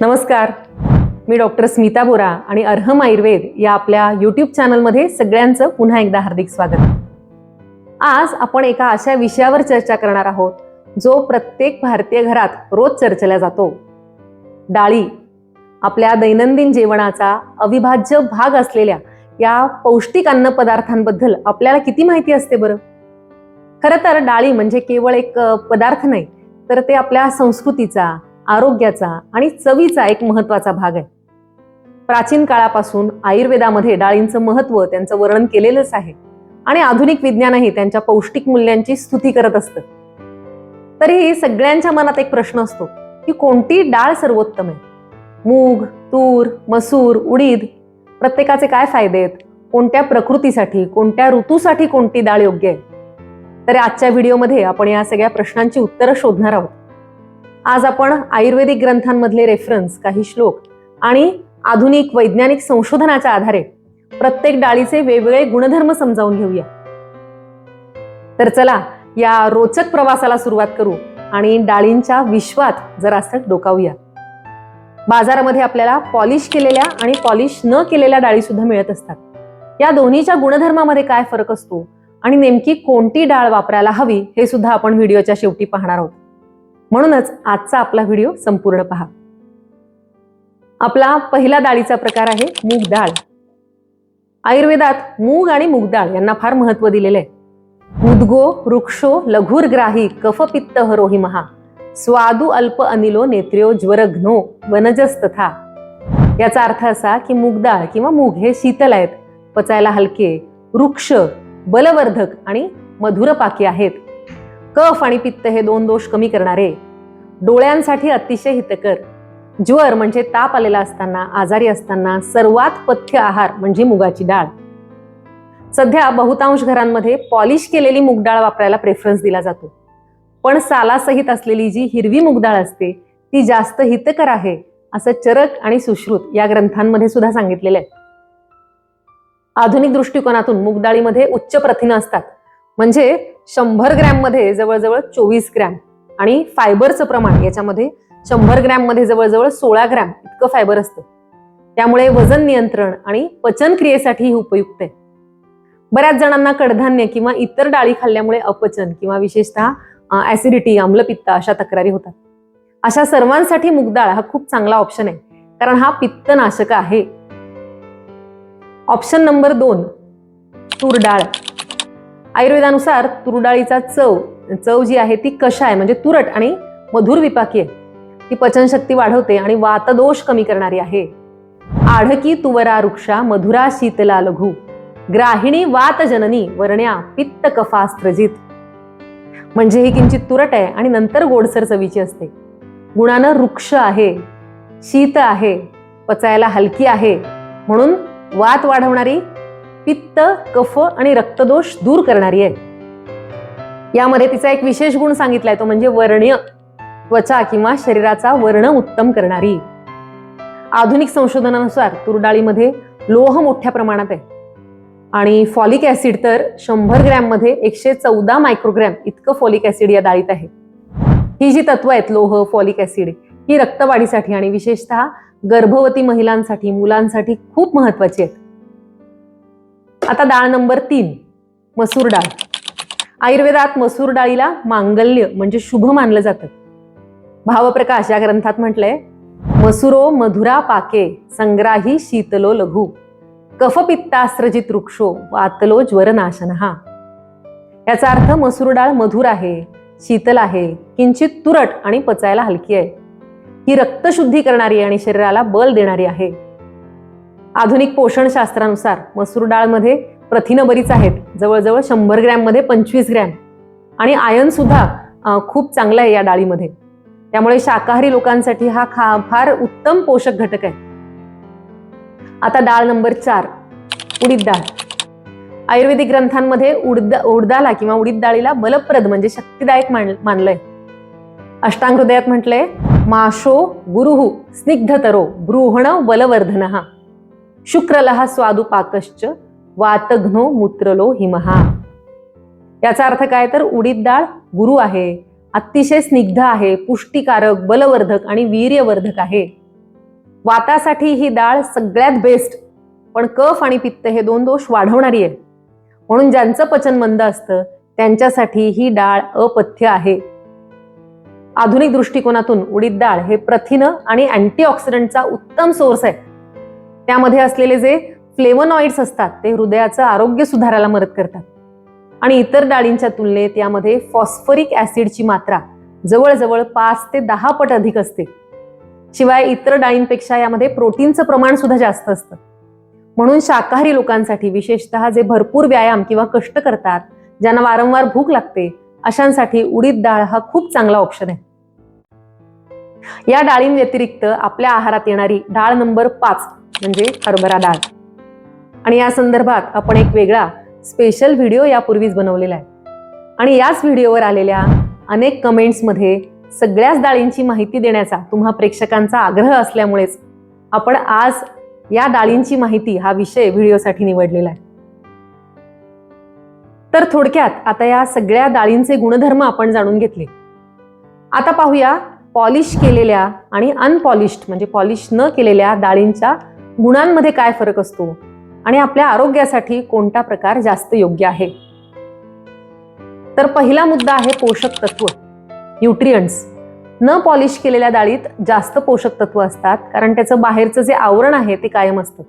नमस्कार. मी डॉक्टर स्मिता बोरा आणि अर्हम आयुर्वेद या आपल्या यूट्यूब चॅनलमध्ये सगळ्यांचं पुन्हा एकदा हार्दिक स्वागत. आज आपण एका अशा विषयावर चर्चा करणार आहोत जो प्रत्येक भारतीय घरात रोज चर्चेला जातो. डाळी आपल्या दैनंदिन जेवणाचा अविभाज्य भाग असलेल्या या पौष्टिक अन्न पदार्थांबद्दल आपल्याला किती माहिती असते बरं? खरं तर डाळी म्हणजे केवळ एक पदार्थ नाही तर ते आपल्या संस्कृतीचा आरोग्याचा आणि चवीचा एक महत्त्वाचा भाग आहे. प्राचीन काळापासून आयुर्वेदामध्ये डाळींचं महत्त्व त्यांचं वर्णन केलेलंच आहे आणि आधुनिक विज्ञानही त्यांच्या पौष्टिक मूल्यांची स्तुती करत असतं. तरीही सगळ्यांच्या मनात एक प्रश्न असतो की कोणती डाळ सर्वोत्तम आहे? मूग तूर मसूर उडीद प्रत्येकाचे काय फायदे आहेत? कोणत्या प्रकृतीसाठी कोणत्या ऋतूसाठी कोणती डाळ योग्य आहे? तर आजच्या व्हिडिओमध्ये आपण या सगळ्या प्रश्नांची उत्तरं शोधणार आहोत. आज आपण आयुर्वेदिक ग्रंथांमधले रेफरन्स काही श्लोक आणि आधुनिक वैज्ञानिक संशोधनाच्या आधारे प्रत्येक डाळीचे वेगवेगळे गुणधर्म समजावून घेऊया. तर चला या रोचक प्रवासाला सुरुवात करू आणि डाळींच्या विश्वात जरासं डोकावूया. बाजारामध्ये आपल्याला पॉलिश केलेल्या आणि पॉलिश न केलेल्या डाळी सुद्धा मिळत असतात. या दोन्हीच्या गुणधर्मामध्ये काय फरक असतो आणि नेमकी कोणती डाळ वापरायला हवी हे सुद्धा आपण व्हिडिओच्या शेवटी पाहणार आहोत. म्हणूनच आजचा आपला व्हिडिओ संपूर्ण पहा. आपला पहिला डाळीचा प्रकार आहे मूग डाळ. आयुर्वेदात मूग आणि मूग डाळ यांना फार महत्त्व दिलेले आहे. उद्गो वृक्षो लघुरग्राही कफपित्त हरोही महा स्वादू अल्प अनिलो नेत्र्यो ज्वरघ्नो वनजस तथा याचा अर्थ असा की मूग डाळ किंवा मूग हे शीतल आहेत पचायला हलके वृक्ष बलवर्धक आणि मधुरपाकी आहेत. कफ आणि पित्त हे दोन दोष कमी करणारे. डोळ्यांसाठी अतिशय हितकर. ज्वर म्हणजे ताप आलेला असताना आजारी असताना सर्वात पथ्य आहार म्हणजे मुगाची डाळ. सध्या बहुतांश घरांमध्ये पॉलिश केलेली मूग डाळ वापरायला प्रेफरन्स दिला जातो. पण सालासहित असलेली जी हिरवी मूग डाळ असते ती जास्त हितकर आहे असं चरक आणि सुश्रुत या ग्रंथांमध्ये सुद्धा सांगितलेलं आहे. आधुनिक दृष्टिकोनातून मूग डाळीमध्ये उच्च प्रथिनं असतात. म्हणजे शंभर ग्रॅममध्ये जवळजवळ चोवीस ग्रॅम आणि फायबरचं प्रमाण याच्यामध्ये शंभर ग्रॅममध्ये जवळजवळ सोळा ग्रॅम इतकं फायबर असतं. त्यामुळे वजन नियंत्रण आणि पचन क्रियेसाठी उपयुक्त आहे. बऱ्याच जणांना कडधान्य किंवा इतर डाळी खाल्ल्यामुळे अपचन किंवा विशेषतः ऍसिडिटी आम्लपित्त अशा तक्रारी होतात. अशा सर्वांसाठी मूग डाळ हा खूप चांगला ऑप्शन आहे कारण हा पित्तनाशक आहे. ऑप्शन नंबर दोन तूर डाळ. आयुर्वेदानुसार तुरडाळीचा चव चव जी आहे ती कशा आहे? म्हणजे तुरट आणि मधुर विपाकी आहे. ती पचनशक्ती वाढवते आणि वातदोष कमी करणारी आहे. आढकी तुवरा वृक्षा मधुरा शीतला लघु. ग्राहिणी वात जननी वर्ण्या पित्त कफास्त्रजित म्हणजे ही किंचित तुरट आहे आणि नंतर गोडसर चवीची असते. गुणानं वृक्ष आहे शीत आहे पचायला हलकी आहे. म्हणून वात वाढवणारी पित्त कफ आणि रक्तदोष दूर करणारी आहे. यामध्ये तिचा एक विशेष गुण सांगितलाय तो म्हणजे वर्ण्य. त्वचा किंवा शरीराचा वर्ण उत्तम करणारी. आधुनिक संशोधनानुसार तुरडाळीमध्ये लोह मोठ्या प्रमाणात आहे. आणि फॉलिक ऍसिड तर शंभर ग्रॅममध्ये एकशे चौदा मायक्रोग्रॅम इतकं फॉलिक ऍसिड या डाळीत आहे. ही जी तत्व आहेत लोह फॉलिक ऍसिड ही रक्तवाढीसाठी आणि विशेषतः गर्भवती महिलांसाठी मुलांसाठी खूप महत्वाची आहेत. आता डाळ नंबर तीन मसूर डाळ. आयुर्वेदात मसूर डाळीला मांगल्य म्हणजे शुभ मानलं जातं. भावप्रकाश या ग्रंथात म्हटलंय मसुरो मधुरा पाके संग्राही शीतलो लघु. कफपित्तास्त्रजित वृक्षो वातलो ज्वरनाशन हा याचा अर्थ मसूर डाळ मधुर आहे शीतल आहे किंचित तुरट आणि पचायला हलकी आहे. ही रक्तशुद्धी करणारी आणि शरीराला बल देणारी आहे. आधुनिक पोषणशास्त्रानुसार मसूर डाळमध्ये प्रथिनं बरीच आहेत. जवळजवळ शंभर ग्रॅममध्ये पंचवीस ग्रॅम. आणि आयन सुद्धा खूप चांगलं आहे या डाळीमध्ये. त्यामुळे शाकाहारी लोकांसाठी हा खा फार उत्तम पोषक घटक आहे. आता डाळ नंबर चार उडीद डाळ. आयुर्वेदिक ग्रंथांमध्ये उडद उडदाला किंवा उडीद डाळीला बलप्रद म्हणजे शक्तिदायक मान मानलंय. अष्टांग हृदयात म्हटलंय माशो गुरुहु स्निग्धतरो बृहण बलवर्धन. शुक्रलहा स्वादू पाकश्च वातघ्नो मूत्रलो हिमहा याचा अर्थ काय? तर उडीद डाळ गुरु आहे अतिशय स्निग्ध आहे पुष्टिकारक बलवर्धक आणि वीर्यवर्धक आहे. वातासाठी ही डाळ सगळ्यात बेस्ट पण कफ आणि पित्त हे दोन दोष वाढवणारी आहे. म्हणून ज्यांचं पचन मंद असतं त्यांच्यासाठी ही डाळ अपथ्य आहे. आधुनिक दृष्टिकोनातून उडीद डाळ हे प्रथिन आणि अँटीऑक्सिडंटचा उत्तम सोर्स आहे. त्यामध्ये असलेले जे फ्लेवनॉइड्स असतात ते हृदयाचं आरोग्य सुधारायला मदत करतात. आणि इतर डाळींच्या तुलनेत यामध्ये फॉस्फरिक ऍसिडची मात्रा जवळजवळ पाच ते दहा पट अधिक असते. शिवाय इतर डाळींपेक्षा यामध्ये प्रोटीनचं प्रमाण सुद्धा जास्त असतं. म्हणून शाकाहारी लोकांसाठी विशेषतः जे भरपूर व्यायाम किंवा कष्ट करतात ज्यांना वारंवार भूक लागते अशांसाठी उडीद डाळ हा खूप चांगला ऑप्शन आहे. या डाळींव्यतिरिक्त आपल्या आहारात येणारी डाळ नंबर पाच म्हणजे हरभरा डाळ. आणि या संदर्भात आपण एक वेगळा स्पेशल व्हिडिओ यापूर्वीच बनवलेला आहे. आणि याच व्हिडिओवर आलेल्या अनेक कमेंट्समध्ये सगळ्याच डाळींची माहिती देण्याचा तुम्हा प्रेक्षकांचा आग्रह असल्यामुळेच आपण आज या डाळींची माहिती हा विषय व्हिडिओसाठी निवडलेला आहे. तर थोडक्यात आता या सगळ्या डाळींचे गुणधर्म आपण जाणून घेतले. आता पाहूया पॉलिश केलेल्या आणि अनपॉलिश्ड म्हणजे पॉलिश न केलेल्या डाळींच्या गुणांमध्ये काय फरक असतो आणि आपल्या आरोग्यासाठी कोणता प्रकार जास्त योग्य आहे? तर पहिला मुद्दा आहे पोषक तत्व न्यूट्रियंट्स न पॉलिश केलेल्या डाळीत जास्त पोषक तत्व असतात कारण त्याचं बाहेरचं जे आवरण आहे ते कायम असतं.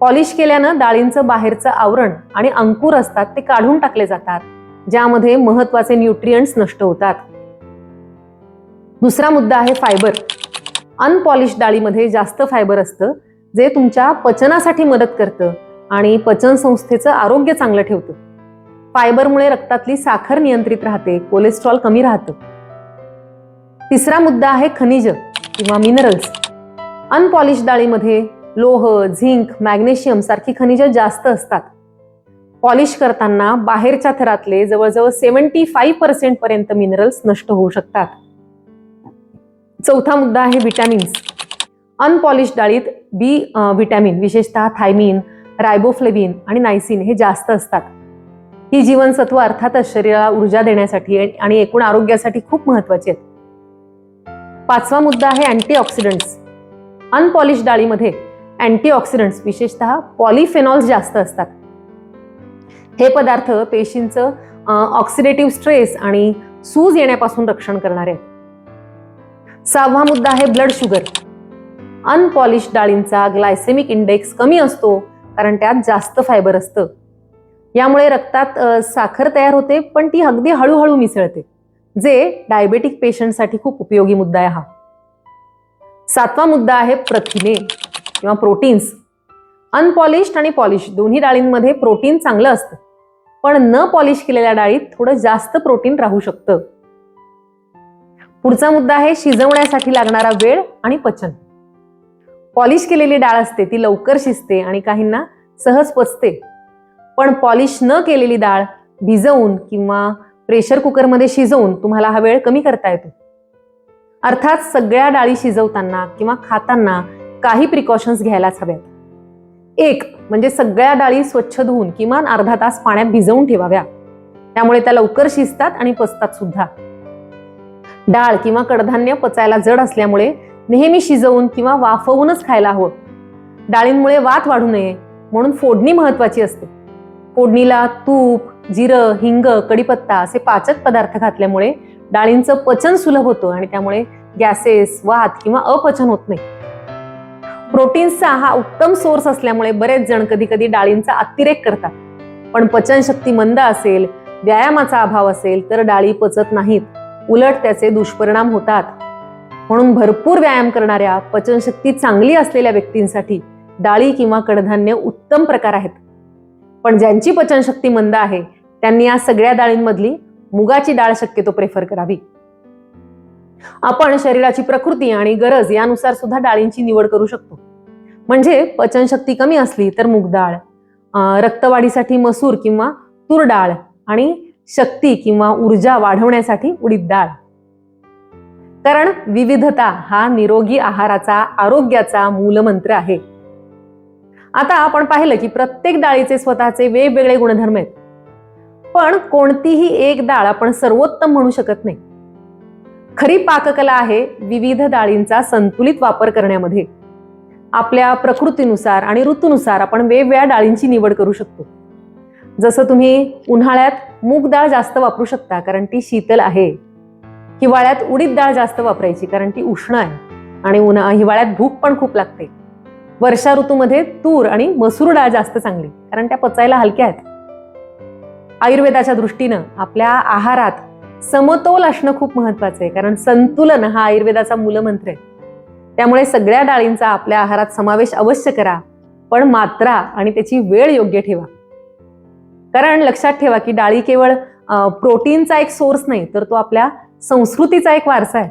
पॉलिश केल्यानं डाळींचं बाहेरचं आवरण आणि अंकुर असतात ते काढून टाकले जातात ज्यामध्ये महत्त्वाचे न्यूट्रियंट्स नष्ट होतात. दुसरा मुद्दा आहे फायबर अनपॉलिश डाळीमध्ये जास्त फायबर असतं जे तुमच्या पचनासाठी मदत करतं आणि पचन संस्थेचं आरोग्य चांगलं ठेवतं. फायबरमुळे रक्तातली साखर नियंत्रित राहते कोलेस्ट्रॉल कमी राहतं. तिसरा मुद्दा आहे खनिज किंवा मिनरल्स अनपॉलिश डाळीमध्ये लोह झिंक मॅग्नेशियम सारखी खनिज जास्त असतात. पॉलिश करताना बाहेरच्या थरातले जवळजवळ सेव्हन्टी फाईव्ह पर्सेंट पर्यंत मिनरल्स नष्ट होऊ शकतात. चौथा मुद्दा आहे विटॅमिन्स अनपॉलिश डाळीत बी व्हिटॅमिन विशेषतः थायमिन रायबोफ्लेविन आणि नायसिन हे जास्त असतात. ही जीवनसत्व अर्थातच शरीराला ऊर्जा देण्यासाठी आणि एकूण आरोग्यासाठी खूप महत्वाची आहेत. पाचवा मुद्दा आहे अँटीऑक्सिडंट्स अनपॉलिश डाळीमध्ये अँटीऑक्सिडंट्स विशेषतः पॉलिफेनॉल्स जास्त असतात. हे पदार्थ पेशींचं ऑक्सिडेटिव्ह स्ट्रेस आणि सूज येण्यापासून रक्षण करणारे आहेत. सहावा मुद्दा आहे ब्लड शुगर अनपॉलिश डाळींचा ग्लायसेमिक इंडेक्स कमी असतो कारण त्यात जास्त फायबर असतं. यामुळे रक्तात साखर तयार होते पण ती अगदी हळूहळू मिसळते जे डायबेटिक पेशंटसाठी खूप उपयोगी मुद्दा आहे हा. सातवा मुद्दा आहे प्रथिने किंवा प्रोटीन्स अनपॉलिश्ड आणि पॉलिश दोन्ही डाळींमध्ये प्रोटीन चांगलं असतं पण न पॉलिश केलेल्या डाळीत थोडं जास्त प्रोटीन राहू शकतं. पुढचा मुद्दा आहे शिजवण्यासाठी लागणारा वेळ आणि पचन. पॉलिश केलेली डाळ असते ती लवकर शिजते आणि काहींना सहज पचते. पण पॉलिश न केलेली डाळ भिजवून किंवा प्रेशर कुकरमध्ये शिजवून तुम्हाला हा वेळ कमी करता येतो. अर्थात सगळ्या डाळी शिजवताना किंवा खाताना काही प्रिकॉशन्स घ्यायलाच हव्यात. एक म्हणजे सगळ्या डाळी स्वच्छ धुवून किमान अर्धा तास पाण्यात भिजवून ठेवाव्या. त्यामुळे त्या लवकर शिजतात आणि पचतात सुद्धा. डाळ किंवा कडधान्य पचायला जड असल्यामुळे नेहमी शिजवून किंवा वाफवूनच खायला हवं. डाळींमुळे वात वाढू नये म्हणून फोडणी महत्वाची असते. फोडणीला तूप जिरं हिंग कडीपत्ता असे पाचक पदार्थ घातल्यामुळे डाळींचं पचन सुलभ होतं आणि त्यामुळे गॅसेस वात किंवा अपचन होत नाही. प्रोटीन्सचा हा उत्तम सोर्स असल्यामुळे बरेच जण कधी कधी डाळींचा अतिरेक करतात. पण पचनशक्ती मंद असेल व्यायामाचा अभाव असेल तर डाळी पचत नाहीत. उलट त्याचे दुष्परिणाम होतात. म्हणून भरपूर व्यायाम करणाऱ्या पचनशक्ती चांगली असलेल्या व्यक्तींसाठी डाळी किंवा कडधान्य उत्तम प्रकार आहेत. पण ज्यांची पचनशक्ती मंद आहे त्यांनी या सगळ्या डाळींमधली मुगाची डाळ शक्यतो प्रेफर करावी. आपण शरीराची प्रकृती आणि गरज यानुसार सुद्धा डाळींची निवड करू शकतो. म्हणजे पचनशक्ती कमी असली तर मूग डाळ रक्तवाढीसाठी मसूर किंवा तूर डाळ आणि शक्ती किंवा ऊर्जा वाढवण्यासाठी उडीद डाळ. कारण विविधता हा निरोगी आहाराचा आरोग्याचा मूलमंत्र आहे. आता आपण पाहिलं की प्रत्येक डाळीचे स्वतःचे वेगवेगळे गुणधर्म आहेत. पण कोणतीही एक डाळ आपण सर्वोत्तम म्हणू शकत नाही. खरी पाककला आहे विविध डाळींचा संतुलित वापर करण्यामध्ये. आपल्या प्रकृतीनुसार आणि ऋतूनुसार आपण वेगवेगळ्या डाळींची निवड करू शकतो. जसं तुम्ही उन्हाळ्यात मूग डाळ जास्त वापरू शकता कारण ती शीतल आहे. हिवाळ्यात उडीद डाळ जास्त वापरायची कारण ती उष्ण आहे. आणि उन्हा हिवाळ्यात भूक पण खूप लागते. वर्षा ऋतूमध्ये तूर आणि मसूर डाळ जास्त चांगली कारण त्या पचायला हलक्या आहेत. आयुर्वेदाच्या दृष्टीनं आपल्या आहारात समतोल असणं खूप महत्वाचं आहे कारण संतुलन हा आयुर्वेदाचा मूलमंत्र आहे. त्यामुळे सगळ्या डाळींचा आपल्या आहारात समावेश अवश्य करा पण मात्रा आणि त्याची वेळ योग्य ठेवा. कारण लक्षात ठेवा की डाळी केवळ प्रोटीनचा एक सोर्स नाही तर तो आपल्या संस्कृतीचा एक वारसा आहे.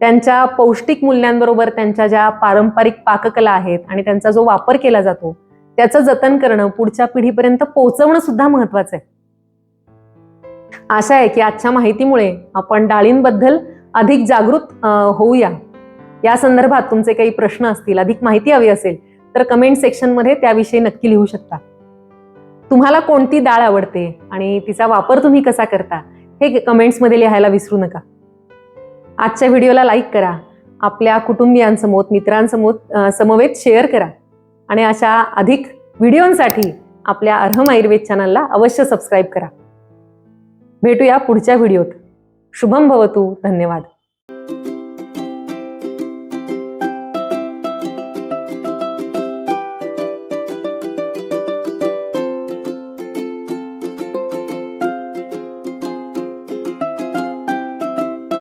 त्यांच्या पौष्टिक मूल्यांबरोबर त्यांच्या ज्या पारंपरिक पाककला आहेत आणि त्यांचा जो वापर केला जातो त्याचं जतन करणं पुढच्या पिढीपर्यंत पोहोचवणं सुद्धा महत्वाचं आहे. आशा आहे की आजच्या माहितीमुळे आपण डाळींबद्दल अधिक जागृत होऊया. या संदर्भात तुमचे काही प्रश्न असतील अधिक माहिती हवी असेल तर कमेंट सेक्शनमध्ये त्याविषयी नक्की लिहू शकता. तुम्हाला कोणती डाळ आवडते आणि तिचा वापर तुम्ही कसा करता? हे कमेंट्समध्ये लिहायला विसरू नका. आजच्या व्हिडिओला लाईक करा. आपल्या कुटुंबियांसमोर मित्रांसमोर समवेत शेअर करा. आणि अशा अधिक व्हिडिओंसाठी आपल्या अर्हम आयुर्वेद चॅनलला अवश्य सबस्क्राईब करा. भेटूया पुढच्या व्हिडिओत. शुभम भवतू. धन्यवाद.